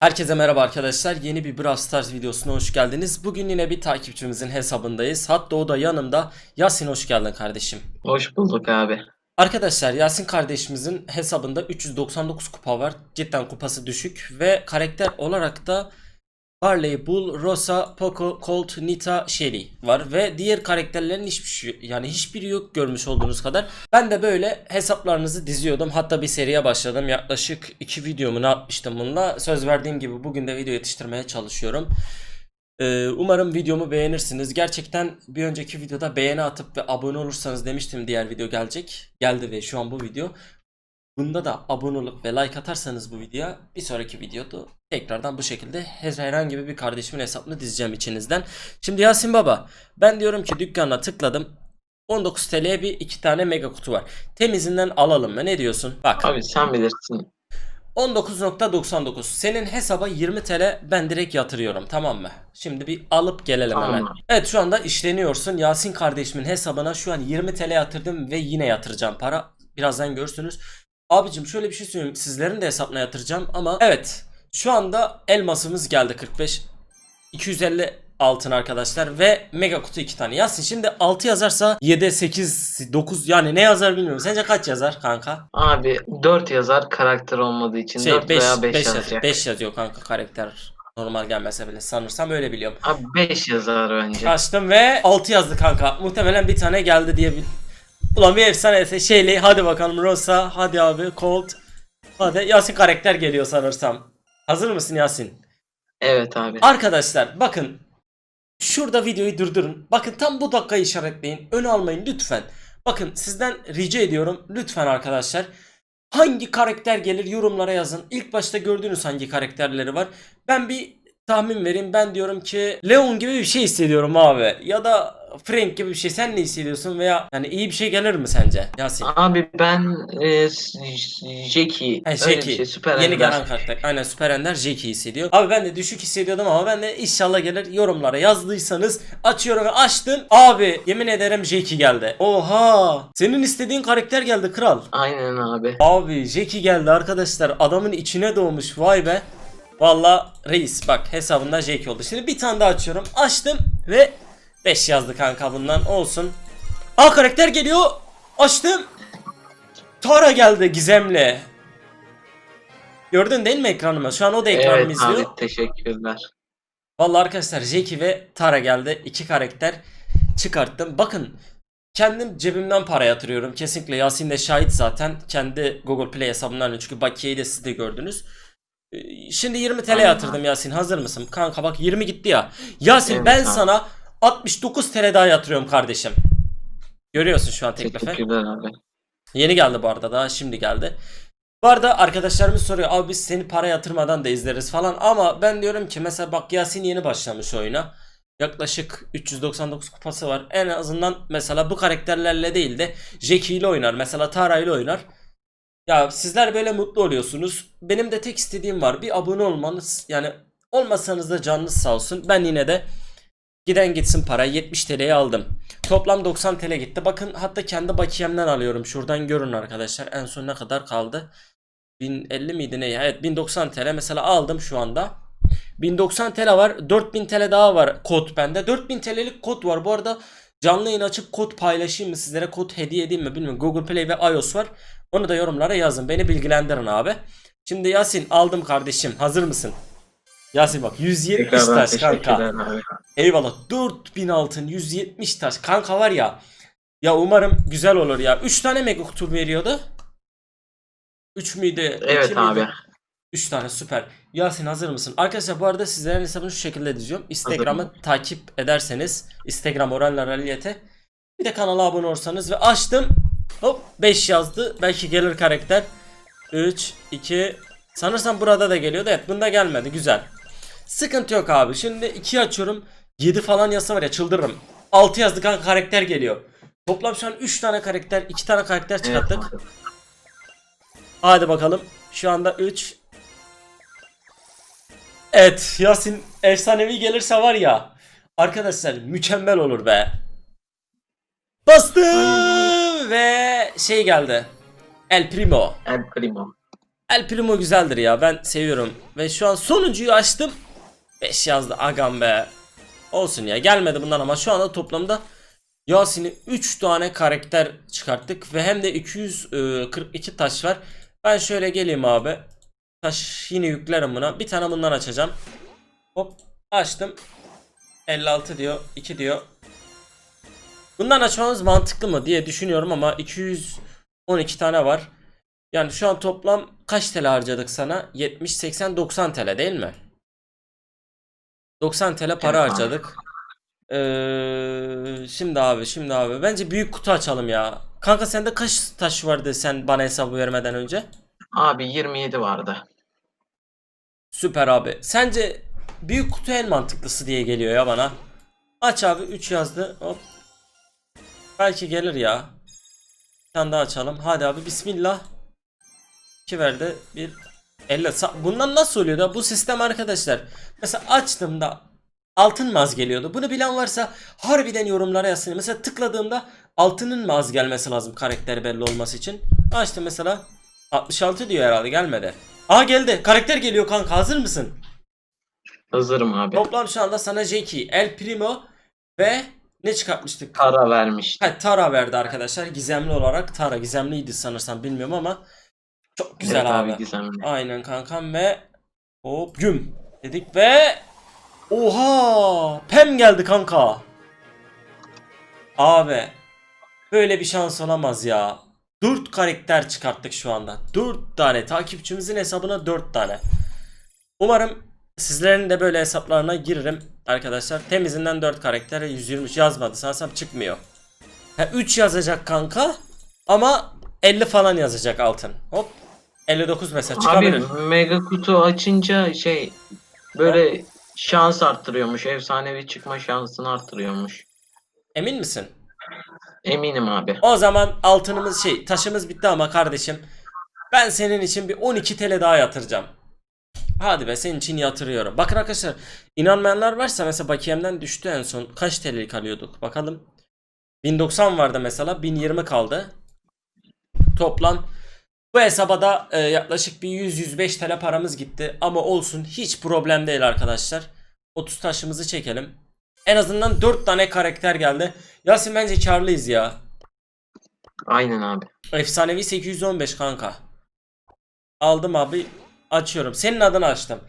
Herkese merhaba arkadaşlar. Yeni bir Brawl Stars videosuna hoş geldiniz. Bugün yine bir takipçimizin hesabındayız. Hatta o da yanımda. Yasin hoş geldin kardeşim. Hoş bulduk abi. Arkadaşlar Yasin kardeşimizin hesabında 399 kupa var. Cidden kupası düşük ve karakter olarak da Barley, Bull, Rosa, Poco, Colt, Nita, Shelly var ve diğer karakterlerin hiçbir şey yani hiçbiri yok görmüş olduğunuz kadar. Ben de böyle hesaplarınızı diziyordum. Hatta bir seriye başladım. Yaklaşık 2 videomu ne atmıştım bununla. Söz verdiğim gibi bugün de video yetiştirmeye çalışıyorum. Ee, umarım videomu beğenirsiniz. Gerçekten bir önceki videoda beğeni atıp ve abone olursanız demiştim diğer video gelecek. Geldi ve şu an bu video. Bunda da abone olup ve like atarsanız bu videoya bir sonraki videoda tekrardan bu şekilde her- herhangi bir kardeşimin hesabını dizeceğim içinizden. Şimdi Yasin Baba ben diyorum ki dükkana tıkladım. 19 TL'ye bir iki tane mega kutu var. Temizinden alalım mı? Ne diyorsun? Bak. Abi sen bilirsin. 19.99 senin hesaba 20 TL ben direkt yatırıyorum tamam mı? Şimdi bir alıp gelelim Tamam. hemen. Evet şu anda işleniyorsun. Yasin kardeşimin hesabına şu an 20 TL yatırdım ve yine yatıracağım para. Birazdan görürsünüz. Abicim şöyle bir şey söyleyeyim. Sizlerin de hesabına yatıracağım ama evet şu anda elmasımız geldi 45. 250 altın arkadaşlar ve mega kutu 2 tane. Yasin şimdi 6 yazarsa 7, 8, 9 yani ne yazar bilmiyorum. Sence kaç yazar kanka? Abi 4 yazar karakter olmadığı için Şey 4 5 veya 5 5 yazıyor. yazacak. 5 yazıyor kanka karakter. Normal gelmese bile sanırsam öyle biliyorum. Abi 5 yazar bence. Açtım ve 6 yazdı kanka. Muhtemelen bir tane geldi diye. Ulan bir efsane ise şeyli hadi bakalım Rosa hadi abi Colt. Hadi Yasin karakter geliyor sanırsam. Hazır mısın Yasin? Evet abi. Arkadaşlar bakın şurada videoyu durdurun. Bakın tam bu dakikayı işaretleyin. Ön almayın lütfen. Bakın sizden rica ediyorum lütfen arkadaşlar. Hangi karakter gelir yorumlara yazın. İlk başta gördüğünüz hangi karakterleri var. Ben bir tahmin vereyim. Ben diyorum ki Leon gibi bir şey hissediyorum abi. Ya da Frank gibi bir şey. Sen ne hissediyorsun veya yani iyi bir şey gelir mi sence? Yasin. Abi ben e, Jackie. Bir Jackie. şey süper Yeni gelen karakter. Aynen Süper Ender Jackie hissediyor. Abi ben de düşük hissediyordum ama ben de inşallah gelir yorumlara yazdıysanız açıyorum ve açtım. Abi yemin ederim Jackie geldi. Oha! Senin istediğin karakter geldi kral. Aynen abi. Abi Jackie geldi arkadaşlar. Adamın içine doğmuş. Vay be. Valla reis bak hesabında Jackie oldu. Şimdi bir tane daha açıyorum. Açtım ve 5 yazdı kanka bundan olsun. Aa karakter geliyor. Açtım. Tara geldi gizemli. Gördün değil mi ekranımı? Şu an o da ekranımı Evet izliyor. abi teşekkürler. Vallahi arkadaşlar Jackie ve Tara geldi. İki karakter çıkarttım. Bakın kendim cebimden para yatırıyorum. Kesinlikle Yasin de şahit zaten. Kendi Google Play hesabımdan çünkü bakiyeyi de siz de gördünüz. Ee, Şimdi 20 TL Aynen yatırdım Yasin. Hazır mısın? Kanka bak 20 gitti ya. Yasin Evet ben abi. sana 69 TL daha yatırıyorum kardeşim. Görüyorsun şu an teklifi. Teşekkürler abi. Yeni geldi bu arada daha şimdi geldi. Bu arada arkadaşlarımız soruyor abi biz seni para yatırmadan da izleriz falan ama ben diyorum ki mesela bak Yasin yeni başlamış oyuna. Yaklaşık 399 kupası var. En azından mesela bu karakterlerle değil de Jackie ile oynar. Mesela Tara ile oynar. Ya sizler böyle mutlu oluyorsunuz. Benim de tek istediğim var. Bir abone olmanız. Yani olmasanız da canınız sağ olsun. Ben yine de giden gitsin para 70 TL'ye aldım. Toplam 90 TL gitti. Bakın hatta kendi bakiyemden alıyorum. Şuradan görün arkadaşlar. En son ne kadar kaldı? 1050 miydi ne? Evet 1090 TL mesela aldım şu anda. 1090 TL var. 4000 TL daha var kod bende. 4000 TL'lik kod var. Bu arada canlı yayın açıp kod paylaşayım mı sizlere? Kod hediye edeyim mi bilmiyorum. Google Play ve iOS var. Onu da yorumlara yazın. Beni bilgilendirin abi. Şimdi Yasin aldım kardeşim. Hazır mısın? Yasin bak 170 Tekrardan taş kanka. Eyvallah 4000 altın 170 taş kanka var ya. Ya umarım güzel olur ya. 3 tane mega kutu veriyordu. 3 müydü? Evet abi. 3 tane süper. Yasin hazır mısın? Arkadaşlar bu arada sizlerin hesabını şu şekilde diziyorum. Instagram'ı takip ederseniz Instagram Oranla Realite. Bir de kanala abone olursanız ve açtım. Hop 5 yazdı. Belki gelir karakter. 3 2 Sanırsam burada da geliyordu. Evet bunda gelmedi. Güzel. Sıkıntı yok abi. Şimdi 2 açıyorum. 7 falan yazsa var ya çıldırırım. 6 yazdı kanka karakter geliyor. Toplam şu an 3 tane karakter, 2 tane karakter Evet çıkarttık. abi. Hadi bakalım. Şu anda 3. Evet Yasin efsanevi gelirse var ya. Arkadaşlar mükemmel olur be. Bastım ve şey geldi. El Primo. El Primo. El Primo güzeldir ya ben seviyorum. Ve şu an sonuncuyu açtım. 5 yazdı agam be. Olsun ya gelmedi bundan ama şu anda toplamda Yasin'in 3 tane karakter çıkarttık ve hem de 242 taş var. Ben şöyle geleyim abi. Taş yine yüklerim buna. Bir tane bundan açacağım. Hop açtım. 56 diyor, 2 diyor. Bundan açmamız mantıklı mı diye düşünüyorum ama 212 tane var. Yani şu an toplam kaç TL harcadık sana? 70, 80, 90 TL değil mi? 90 TL para Evet harcadık. Ee, şimdi abi şimdi abi bence büyük kutu açalım ya. Kanka sende kaç taş vardı sen bana hesabı vermeden önce? Abi 27 vardı. Süper abi. Sence büyük kutu en mantıklısı diye geliyor ya bana. Aç abi 3 yazdı. Hop. Belki gelir ya. Bir tane daha açalım. Hadi abi bismillah. 2 verdi. Bir 50. Sa- Bundan nasıl oluyor da bu sistem arkadaşlar. Mesela açtığımda altın mı az geliyordu? Bunu bilen varsa harbiden yorumlara yazsın. Mesela tıkladığımda altının mı az gelmesi lazım karakteri belli olması için. Açtım mesela 66 diyor herhalde gelmedi. Aa geldi. Karakter geliyor kanka hazır mısın? Hazırım abi. Toplam şu anda sana Jackie, El Primo ve ne çıkartmıştık? Para vermiş. Ha, Tara verdi arkadaşlar. Gizemli olarak Tara. Gizemliydi sanırsam bilmiyorum ama çok güzel Evet abi. gizemli. Aynen kankam ve hop güm dedik ve oha Pem geldi kanka. Abi böyle bir şans olamaz ya. 4 karakter çıkarttık şu anda. 4 tane takipçimizin hesabına 4 tane. Umarım sizlerin de böyle hesaplarına girerim arkadaşlar. Temizinden 4 karakter 123 yazmadı. Sanırsam çıkmıyor. Ha, 3 yazacak kanka ama 50 falan yazacak altın. Hop 59 mesela çıkabilir. Abi mega kutu açınca şey böyle şans arttırıyormuş. Efsanevi çıkma şansını arttırıyormuş. Emin misin? Eminim abi. O zaman altınımız şey taşımız bitti ama kardeşim. Ben senin için bir 12 TL daha yatıracağım. Hadi be senin için yatırıyorum. Bakın arkadaşlar inanmayanlar varsa mesela bakiyemden düştü en son. Kaç TL'lik alıyorduk bakalım. 1090 vardı mesela 1020 kaldı. Toplam bu hesaba da e, yaklaşık bir 100-105 TL paramız gitti. Ama olsun hiç problem değil arkadaşlar. 30 taşımızı çekelim. En azından 4 tane karakter geldi. Yasin bence karlıyız ya. Aynen abi. Efsanevi 815 kanka. Aldım abi. Açıyorum. Senin adını açtım.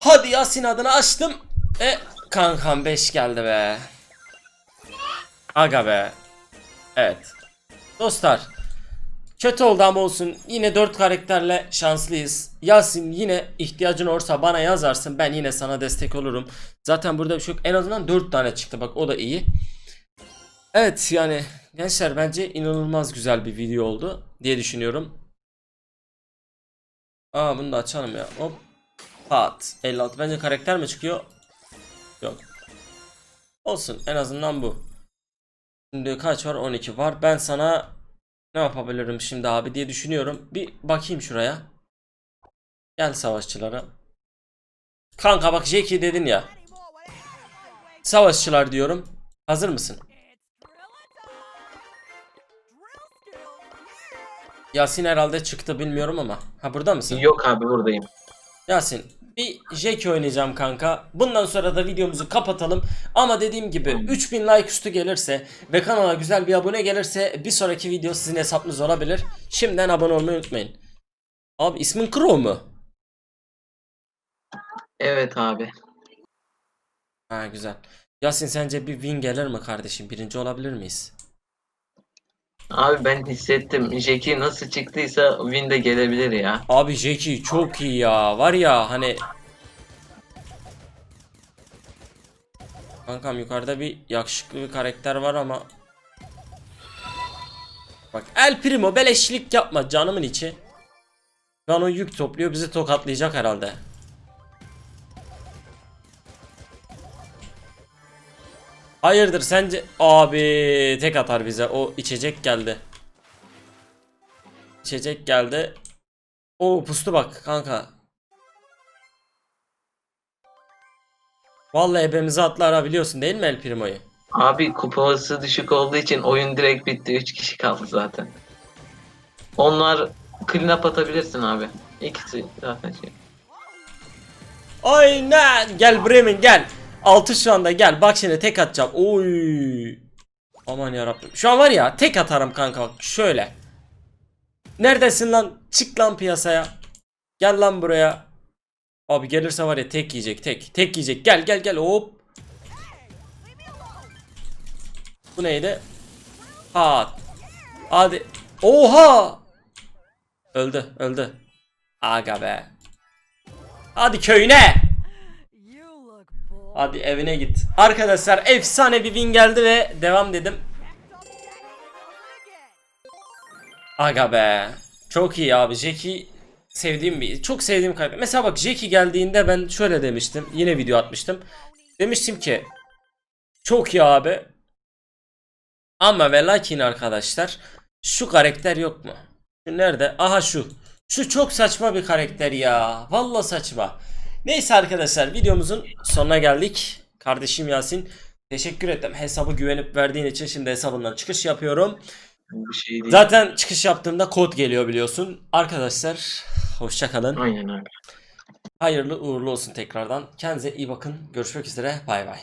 Hadi Yasin adını açtım. E kankam 5 geldi be. Aga be. Evet. Dostlar. Kötü oldu ama olsun. Yine 4 karakterle şanslıyız. Yasin yine ihtiyacın olursa bana yazarsın. Ben yine sana destek olurum. Zaten burada bir şey yok. En azından 4 tane çıktı. Bak o da iyi. Evet yani gençler bence inanılmaz güzel bir video oldu diye düşünüyorum. Aa bunu da açalım ya. Hop. Pat. 56. Bence karakter mi çıkıyor? Yok. Olsun en azından bu. Şimdi kaç var? 12 var. Ben sana ne yapabilirim şimdi abi diye düşünüyorum. Bir bakayım şuraya. Gel savaşçılara. Kanka bak Jackie dedin ya. Savaşçılar diyorum. Hazır mısın? Yasin herhalde çıktı bilmiyorum ama. Ha burada mısın? Yok abi buradayım. Yasin bir Jackie oynayacağım kanka. Bundan sonra da videomuzu kapatalım. Ama dediğim gibi 3000 like üstü gelirse ve kanala güzel bir abone gelirse bir sonraki video sizin hesabınız olabilir. Şimdiden abone olmayı unutmayın. Abi ismin Crow mu? Evet abi. Ha güzel. Yasin sence bir win gelir mi kardeşim? Birinci olabilir miyiz? Abi ben hissettim. Jackie nasıl çıktıysa win de gelebilir ya. Abi Jackie çok iyi ya. Var ya hani Kankam yukarıda bir yakışıklı bir karakter var ama Bak El Primo beleşlik yapma canımın içi. Şu o yük topluyor bizi tokatlayacak herhalde. Hayırdır sence abi tek atar bize o içecek geldi. İçecek geldi. O pustu bak kanka. Vallahi ebemizi atlar ha biliyorsun değil mi El Primo'yu? Abi kupası düşük olduğu için oyun direkt bitti. 3 kişi kaldı zaten. Onlar clean up atabilirsin abi. İkisi zaten şey. Aynen. Gel Bremen gel. 6 şu anda gel. Bak şimdi tek atacağım. Oy. Aman yarabbim. Şu an var ya tek atarım kanka. Bak Şöyle. Neredesin lan? Çık lan piyasaya. Gel lan buraya. Abi gelirse var ya tek yiyecek tek. Tek yiyecek. Gel gel gel hop. Bu neydi? Ha. Hadi. Oha. Öldü öldü. Aga be. Hadi köyüne. Hadi evine git. Arkadaşlar efsane bir win geldi ve devam dedim. Aga be. Çok iyi abi. Jackie sevdiğim bir çok sevdiğim karakter. Mesela bak Jackie geldiğinde ben şöyle demiştim. Yine video atmıştım. Demiştim ki çok iyi abi. Ama ve lakin arkadaşlar şu karakter yok mu? Nerede? Aha şu. Şu çok saçma bir karakter ya. Vallahi saçma. Neyse arkadaşlar videomuzun sonuna geldik. Kardeşim Yasin teşekkür ederim. Hesabı güvenip verdiğin için şimdi hesabından çıkış yapıyorum. Bir şey değil. Zaten çıkış yaptığımda kod geliyor biliyorsun. Arkadaşlar hoşça kalın. Aynen abi. Hayırlı uğurlu olsun tekrardan. Kendinize iyi bakın. Görüşmek üzere. Bay bay.